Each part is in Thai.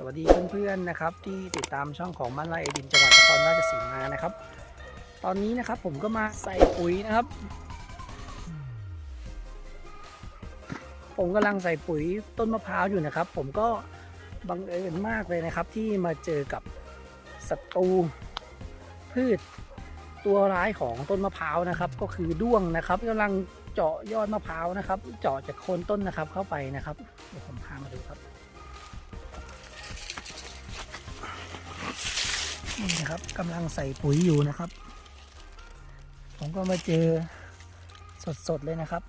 สวัสดีเพื่อนๆนะครับ ที่ติดตามช่องของมันไลเอดินจังหวัดนครราชสีมานะครับ ตอนนี้นะครับผมก็มาใส่ปุ๋ยนะครับ ผมกำลังใส่ปุ๋ยต้นมะพร้าวอยู่นะครับ ผมก็บังเอิญมากเลยนะครับ ที่มาเจอกับศัตรูพืชตัวร้ายของต้นมะพร้าวนะครับ ก็คือด้วงนะครับกำลังเจาะยอดมะพร้าวนะครับ เจาะจากโคนต้นนะครับเข้าไปนะครับเดี๋ยวผมพามาดูครับ นี่นะครับกำลังใส่ปุ๋ยอยู่นะครับ ผมก็มาเจอสดๆเลยนะครับ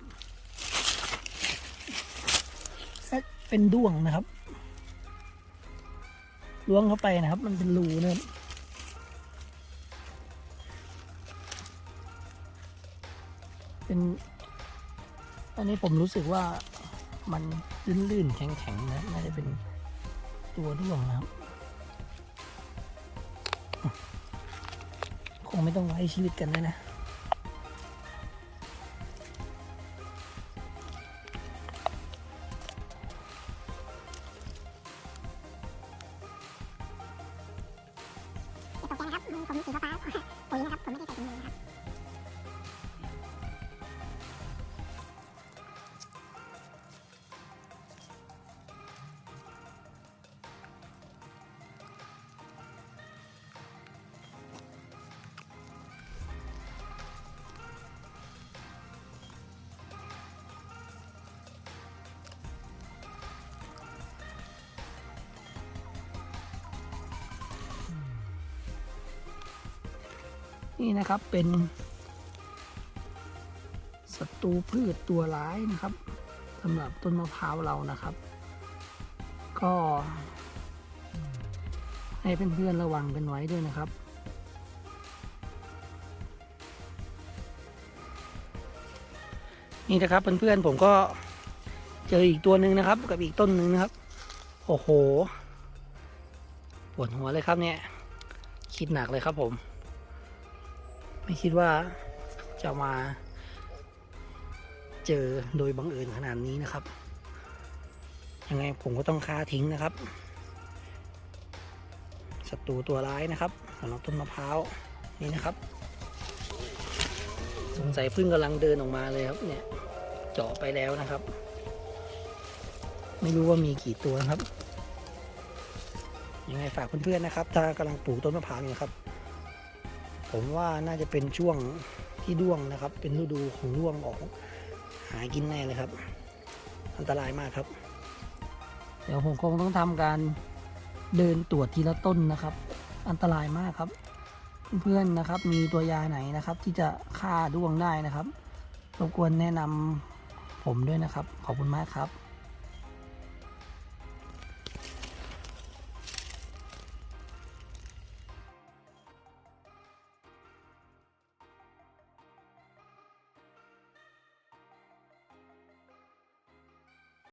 เป็นด้วงนะครับล้วงเข้าไปนะครับ มันเป็นรูเนะครับเป็นตอนนี้ผมรู้สึกว่ามันลื่นๆแข็งๆนะน่าจะเป็นตัวด้วงนะครับ คงไม่ต้องไว้ชีวิตกันแล้วนะตกใจนะครับมือผมสีฟ้า นี่นะครับเป็นศัตรูพืชตัวร้ายนะครับสำหรับต้นมะพร้าวเรานะครับ ก็ให้เพื่อนๆระวังกันไว้ด้วยนะครับ นี่นะครับเพื่อนๆผมก็เจออีกตัวหนึ่งนะครับ กับอีกต้นหนึ่งนะครับ โอ้โหปวดหัวเลยครับเนี่ย คิดหนักเลยครับผม ไม่คิดว่าจะมาเจอโดยบังเอิญขนาดนี้นะครับ ยังไงผมก็ต้องฆ่าทิ้งนะครับศัตรูตัวร้ายนะครับสำหรับต้นมะพร้าวนี่นะครับ สงสัยพึ่งกำลังเดินออกมาเลยครับเนี่ยเจาะไปแล้วนะครับ ไม่รู้ว่ามีกี่ตัวนะครับยังไงฝากเพื่อนๆนะครับ ถ้ากำลังปลูกต้นมะพร้าวอยู่ครับ ผมว่าน่าจะเป็นช่วงที่ด้วงนะครับ เป็นฤดูของด้วงออกหากินแน่เลยครับ อันตรายมากครับ เดี๋ยวผมคงต้องทำการเดินตรวจทีละต้นนะครับ อันตรายมากครับ เพื่อนๆนะครับ มีตัวยาไหนนะครับ ที่จะฆ่าด้วงได้นะครับรบกวนแนะนำผมด้วยนะครับ ขอบคุณมากครับ